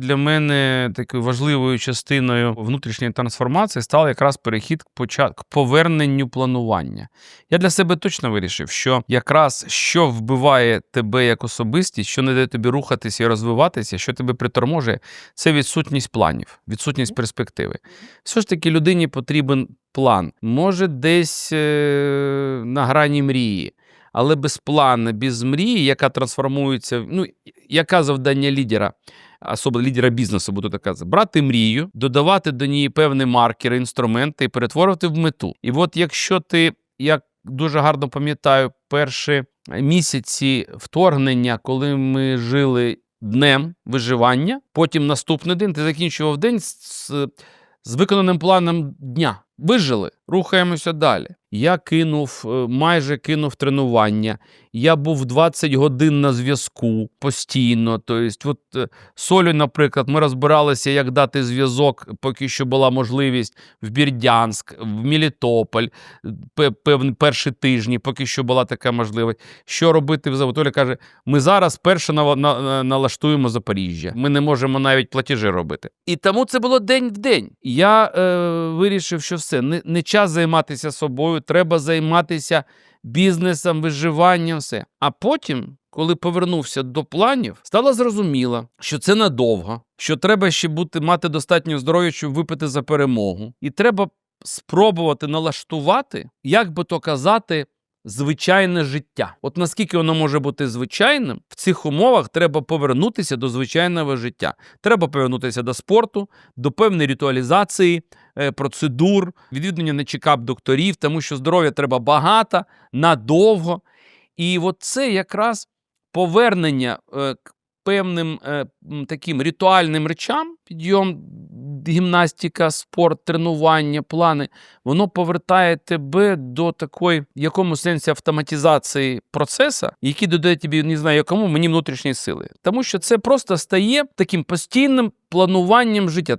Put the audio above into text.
Для мене такою важливою частиною внутрішньої трансформації став якраз перехід к, поча... к поверненню планування. Я для себе точно вирішив, що якраз що вбиває тебе як особистість, що не дає тобі рухатися і розвиватися, що тебе приторможує, це відсутність планів, відсутність перспективи. Все ж таки людині потрібен план. Може, десь е... на грані мрії. Але без плану, без мрії, яка трансформується, ну, яка завдання лідера? Особливо лідера бізнесу, буду так казати, брати мрію, додавати до неї певні маркери, інструменти і перетворювати в мету. І от якщо ти, як дуже гарно пам'ятаю, перші місяці вторгнення, коли ми жили днем виживання, потім наступний день ти закінчував день з, з, виконаним планом дня. Вижили, рухаємося далі. Я кинув, е, майже кинув тренування. Я був 20 годин на зв'язку постійно. Тобто, от е, Солю, наприклад, ми розбиралися, як дати зв'язок, поки що була можливість в Бірдянськ, в Мелітополь, пе- певні перші тижні, поки що була така можливість. Що робити в завод? Каже: ми зараз перше на- налаштуємо Запоріжжя. Ми не можемо навіть платежі робити. І тому це було день в день. Я е, вирішив, що все, не, не час займатися собою, треба займатися бізнесом, виживанням, все. А потім, коли повернувся до планів, стало зрозуміло, що це надовго, що треба ще бути, мати достатньо здоров'я, щоб випити за перемогу. І треба спробувати налаштувати, як би то казати, звичайне життя. От наскільки воно може бути звичайним, в цих умовах треба повернутися до звичайного життя. Треба повернутися до спорту, до певної ритуалізації, процедур, відвідування на чекап докторів, тому що здоров'я треба багато, надовго. І от це якраз повернення е, к певним е, таким ритуальним речам, підйом, гімнастика, спорт, тренування, плани, воно повертає тебе до такої, в якому сенсі автоматизації процесу, який додає тобі, не знаю якому, мені внутрішньої сили. Тому що це просто стає таким постійним плануванням життя.